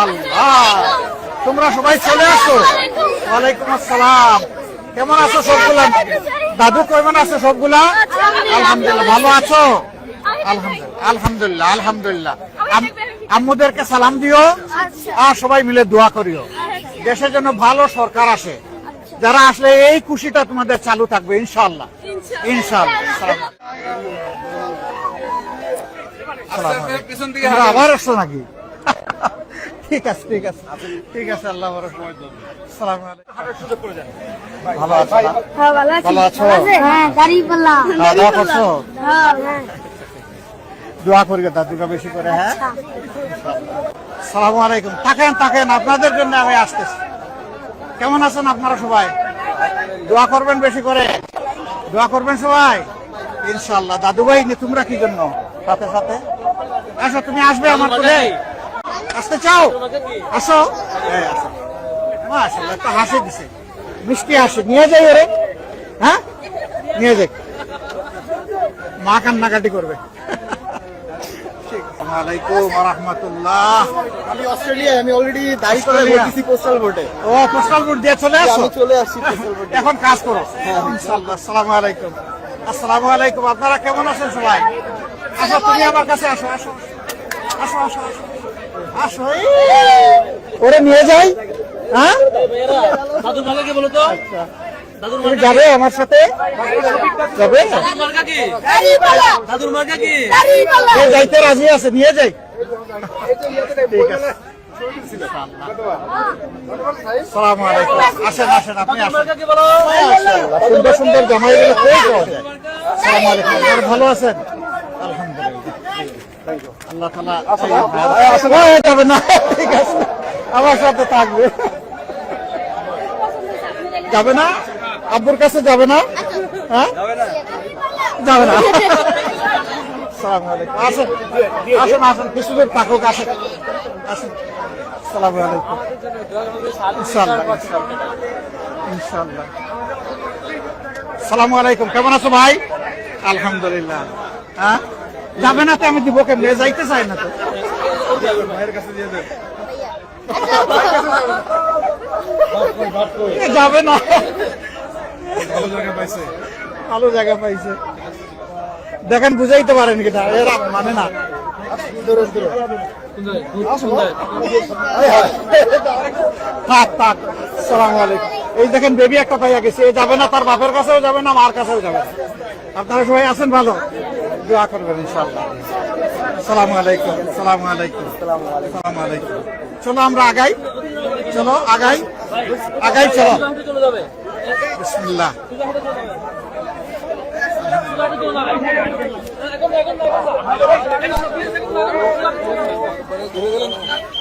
আল্লাহ। তোমরা সবাই চলে আসো। ওয়ালাইকুম আসসালাম। কেমন আছো সবগুলা? দাদু কেমন আছো সবগুলা? আলহামদুলিল্লাহ। ভালো আছো? আলহামদুলিল্লাহ আলহামদুলিল্লাহ আলহামদুলিল্লাহ। আম্মুদেরকে সালাম দিও। আর সবাই মিলে দোয়া করিও। দেশের জন্য ভালো সরকার আসে। যারা আসলে এই খুশিটা তোমাদের চালু থাকবে ইনশাল্লাহ ইনশাল্লাহ আবার আসছো নাকি? ঠিক আছে ঠিক আছে। ঠিক আছে আল্লাহ। সালাম আলাইকুম। ভালো আছো? হ্যাঁ ভালো আছি। ভালো আছো? হ্যাঁ খাওয়া দাওয়া করছ? হ্যাঁ হ্যাঁ। দোয়া করি দাদুকে বেশি করে হ্যাঁ? সালাম আলাইকুম। থাকেন থাকেন আপনাদের জন্য আমি আসতেছি। কেমন আছেন আপনারা সবাই? দোয়া করবেন বেশি করে? দোয়া করবেন সবাই? ইনশাল্লাহ দাদু ভাই তোমরা কি জন্য? সাথে সাথে। আসো তুমি আসবে আমার করে আসতে চাও? আসো। আসো মাশাআল্লাহ একটা হাসি দিছে। মিষ্টি হাসি। নিয়ে যাই ওরে। হ্যাঁ? নিয়ে যাই। মা কান্নাকাটি করবে। আমি অস্ট্রেলিয়ায় আমি অলরেডি করে? পোস্টাল ভোটে ও পোস্টাল ভোট দিয়ে চলে আসো। চলে আসছি পোস্টাল এখন কাজ করো। ইনশাআল্লাহ। আসসালামু আলাইকুম। আসসালামু আলাইকুম। আপনারা কেমন আছেন সবাই? আসো তুমি আমার কাছে আসো আসো। আসো আসো আসো। ওরে নিয়ে যাই হ্যাঁ? দাদুর মার্কা বলো তো। আচ্ছা। তুমি যাবে আমার সাথে? যাবে? দাদুর মার্কা কি? ও যাইতে রাজি আছে? নিয়ে যাই। ঠিক আছে। আসেন আসেন আপনি আসেন। মার্কা কি বলো? মাশাআল্লাহ, সুন্দর সুন্দর জামাইগুলো কই পাওয়া যায়? সালাম আলাইকুম। আপনারা ভালো আছেন? আলহামদুলিল্লাহ। আল্লাহ যাবে না আব্বুর কাছে যাবে না যাবে না আসেন আসেন আসেন। আসেন সালামু আলাইকুম কেমন আছো ভাই আলহামদুলিল্লাহ হ্যাঁ যাবে না তো, আমি দিব কেমনে? যাইতে চাই না তো। যাবে না। ভালো জায়গা পাইছে। দেখেন, বুঝাইতে পারেন কিনা এরা মানে না। থাক থাক। এই দেখেন বেবি একটা পাইয়া গেছে। এ যাবে না, তার বাপের কাছেও যাবে না, মার কাছেও যাবে আপনারা সবাই আছেন ভালো? দোয়া করবেন ইনশাল্লাহ সালাম আলাইকুম সালাম আলাইকুম সালাম আলাইকুম। চলো আমরা আগাই, চলো আগাই আগাই চলো। বিসমিল্লাহ। এখন